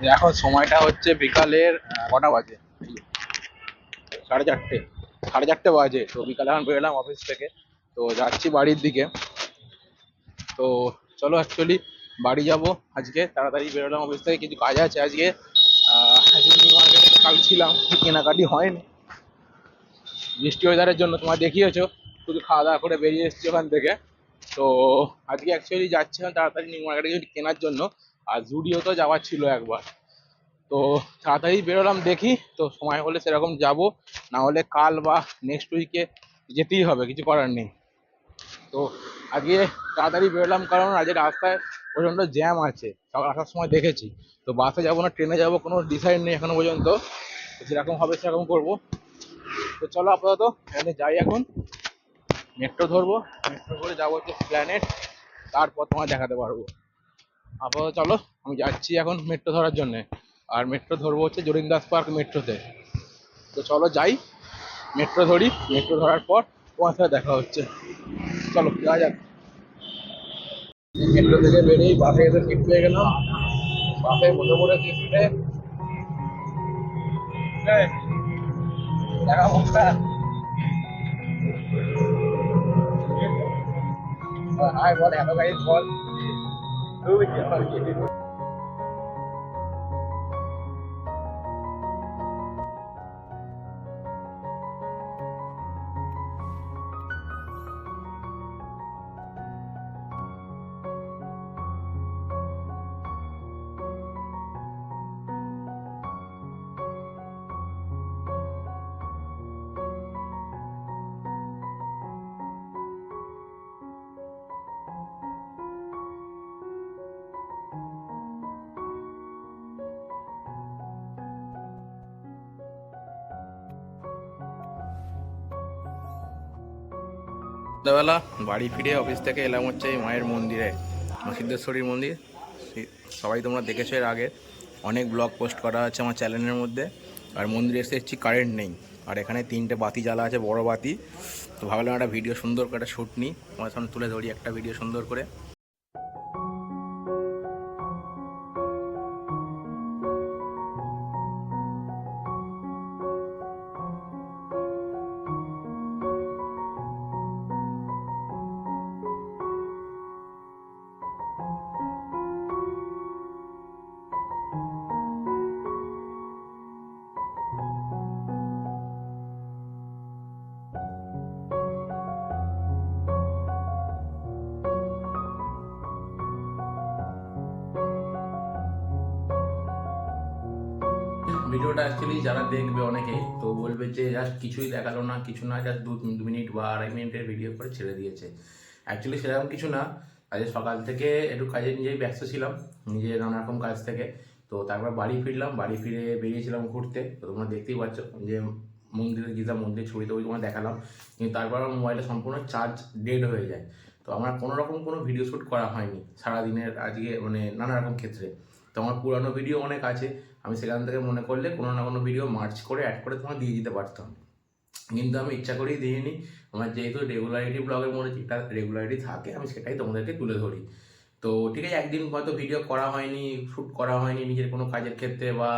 এখন সময়টা হচ্ছে বিকালের কটা বাজে? সাড়ে চারটে সাড়ে চারটে বাজে। তো বিকালে এখন বেরোলাম অফিস থেকে। তো যাচ্ছি বাড়ির দিকে। তো চলো অ্যাকচুয়ালি বাড়ি যাব আজকে, তাড়াতাড়ি বেরোলাম অফিস থেকে। কিছু কাজ আছে আজকে। মার্কেটে কাল ছিলাম, কেনাকাটি হয়নি। বৃষ্টি ওয়েদারের জন্য তোমার দেখিয়েছো। শুধু খাওয়া দাওয়া করে বেরিয়ে এসেছি ওখান থেকে। তো আজকে অ্যাকচুয়ালি যাচ্ছিলাম তাড়াতাড়ি নিউ মার্কেটে কিছু কেনার জন্য। আর জুডিও তো যাওয়ার ছিল একবার। তো তাড়াতাড়ি বেরোলাম, দেখি। তো সময় হলে সেরকম যাব। না হলে কাল বা নেক্সট উইকে যেতেই হবে, কিছু করার নেই। তো আজকে তাড়াতাড়ি বেরোলাম, কারণ আজকে রাস্তায় প্রচণ্ড জ্যাম আছে। সকাল আসার সময় দেখেছি। তো বাসে যাব না ট্রেনে যাব, কোনো ডিসাইড নেই এখনও পর্যন্ত। যেরকম হবে সেরকম করব। তো চলো আপাতত এখানে যাই এখন। মেট্রো ধরবো মেট্রো করে যাব হচ্ছে প্ল্যানেট তারপর তোমায় দেখাতে পারব। আপাতত চলো, আমি যাচ্ছি এখন মেট্রো ধরার জন্যে। আর মেট্রো ধরবো হচ্ছে জরিন্দাস পার্ক মেট্রোতে তো। চলো যাই মেট্রো ধরি মেট্রো ধরার পর তোমার সাথে দেখা হচ্ছে। চলো, যাওয়া যাক। মেট্রো থেকে বেরিয়ে বাসে এসে সিট পেয়ে গেলাম। বাসে বসে পড়েছি সিটে দেখা হাই বল হ্যালো গাইস বল। 对不起对不 সন্ধ্যাবেলা বাড়ি ফিরে অফিস থেকে এলাম হচ্ছে এই মায়ের মন্দিরে সিদ্ধেশ্বরী সিদ্ধেশ্বরীর মন্দির। সবাই তোমরা দেখেছ এর আগে। অনেক ব্লগ পোস্ট করা আছে আমার চ্যানেলের মধ্যে। আর মন্দিরে এসে এসেছি কারেন্ট নেই। আর এখানে তিনটে বাতি জ্বালা আছে, বড় বাতি। তো ভাবলাম একটা ভিডিও সুন্দর করে একটা শ্যুট নিই। তোমার সামনে তুলে ধরি একটা ভিডিও সুন্দর করে। ভিডিওটা অ্যাকচুয়ালি যারা দেখবে অনেকে, তো বলবে যে জাস্ট কিছুই দেখাল না, কিছু না জাস্ট দু মিনিট বা আড়াই মিনিটের ভিডিও করে ছেড়ে দিয়েছে। অ্যাকচুয়ালি সেরকম কিছু না। আজকে সকাল থেকে একটু কাজে নিজেই ব্যস্ত ছিলাম নিজের নানা রকম কাজ থেকে। তো তারপর বাড়ি ফিরলাম, বাড়ি ফিরে বেরিয়েছিলাম ঘুরতে। তো তোমরা দেখতেই পাচ্ছ যে মন্দিরে গীতা মন্দির ছবি টবি তোমার দেখালাম। কিন্তু তারপর আমার মোবাইলটা সম্পূর্ণ চার্জ ডেড হয়ে যায়। তো আমার কোনো রকম কোনো ভিডিও শ্যুট করা হয়নি সারাদিনের আজকে মানে নানা রকম ক্ষেত্রে। তো আমার পুরানো ভিডিও অনেক আছে। আমি সেখান থেকে মনে করলে কোনো না কোনো ভিডিও মার্চ করে অ্যাড করে তোমার দিয়ে দিতে পারতাম। কিন্তু আমি ইচ্ছা করেই দিইনি। আমার যেহেতু রেগুলারিটি ব্লগের মধ্যে যেটা রেগুলারিটি থাকে, আমি সেটাই তোমাদেরকে তুলে ধরি। তো ঠিক আছে, একদিন হয়তো ভিডিও করা হয়নি শ্যুট করা হয়নি নিজের কোনো কাজের ক্ষেত্রে বা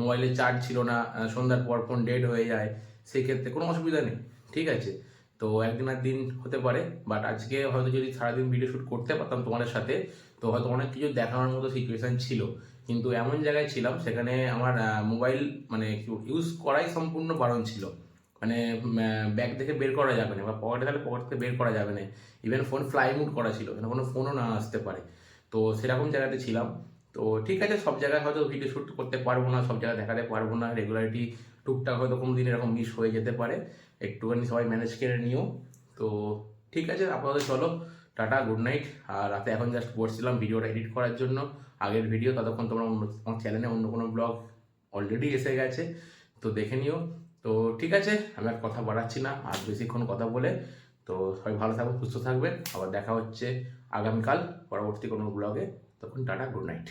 মোবাইলে চার্জ ছিল না সন্ধ্যার পর ফোন ডেড হয়ে যায়, সেই ক্ষেত্রে কোনো অসুবিধা নেই, ঠিক আছে? তো একদিন আর দিন হতে পারে বাট আজকে হয়তো যদি সারাদিন ভিডিও শ্যুট করতে পারতাম তোমাদের সাথে, তো হয়তো অনেক কিছু দেখানোর মতো সিচুয়েশান ছিল। কিন্তু এমন জায়গায় ছিলাম, সেখানে আমার মোবাইল মানে ইউজ করাই সম্পূর্ণ বারণ ছিল। মানে ব্যাগ থেকে বের করা যাবে না, বা পকেটে থাকলে পকেট থেকে বের করা যাবে না। ইভেন ফোন ফ্লাই মুড করা ছিল এখানে কোনো ফোনও না আসতে পারে। তো সেরকম জায়গাতে ছিলাম। তো ঠিক আছে, সব জায়গায় হয়তো ভিডিও শ্যুট করতে পারব না, সব জায়গায় দেখাতে পারব না রেগুলারিটি টুকটাক হয়তো কোনো দিন এরকম মিস হয়ে যেতে পারে। একটুখানি সবাই ম্যানেজ করে নিও। তো ঠিক আছে, আপাতত চলো। টাটা গুড নাইট আর রাতে এখন জাস্ট পড়ছিলাম ভিডিওটা এডিট করার জন্য। আগের ভিডিও ততক্ষণ তোমরা অন্য, আমার চ্যানেলে অন্য কোনো ব্লগ অলরেডি এসে গেছে, তো দেখে নিও। তো ঠিক আছে, আমি আর কথা বাড়াচ্ছি না, আর বেশিক্ষণ কথা বলে। তো সবাই ভালো থাকবেন সুস্থ থাকবেন আবার দেখা হচ্ছে আগামীকাল, পরবর্তী কোনো ব্লগে তখন টাটা গুড নাইট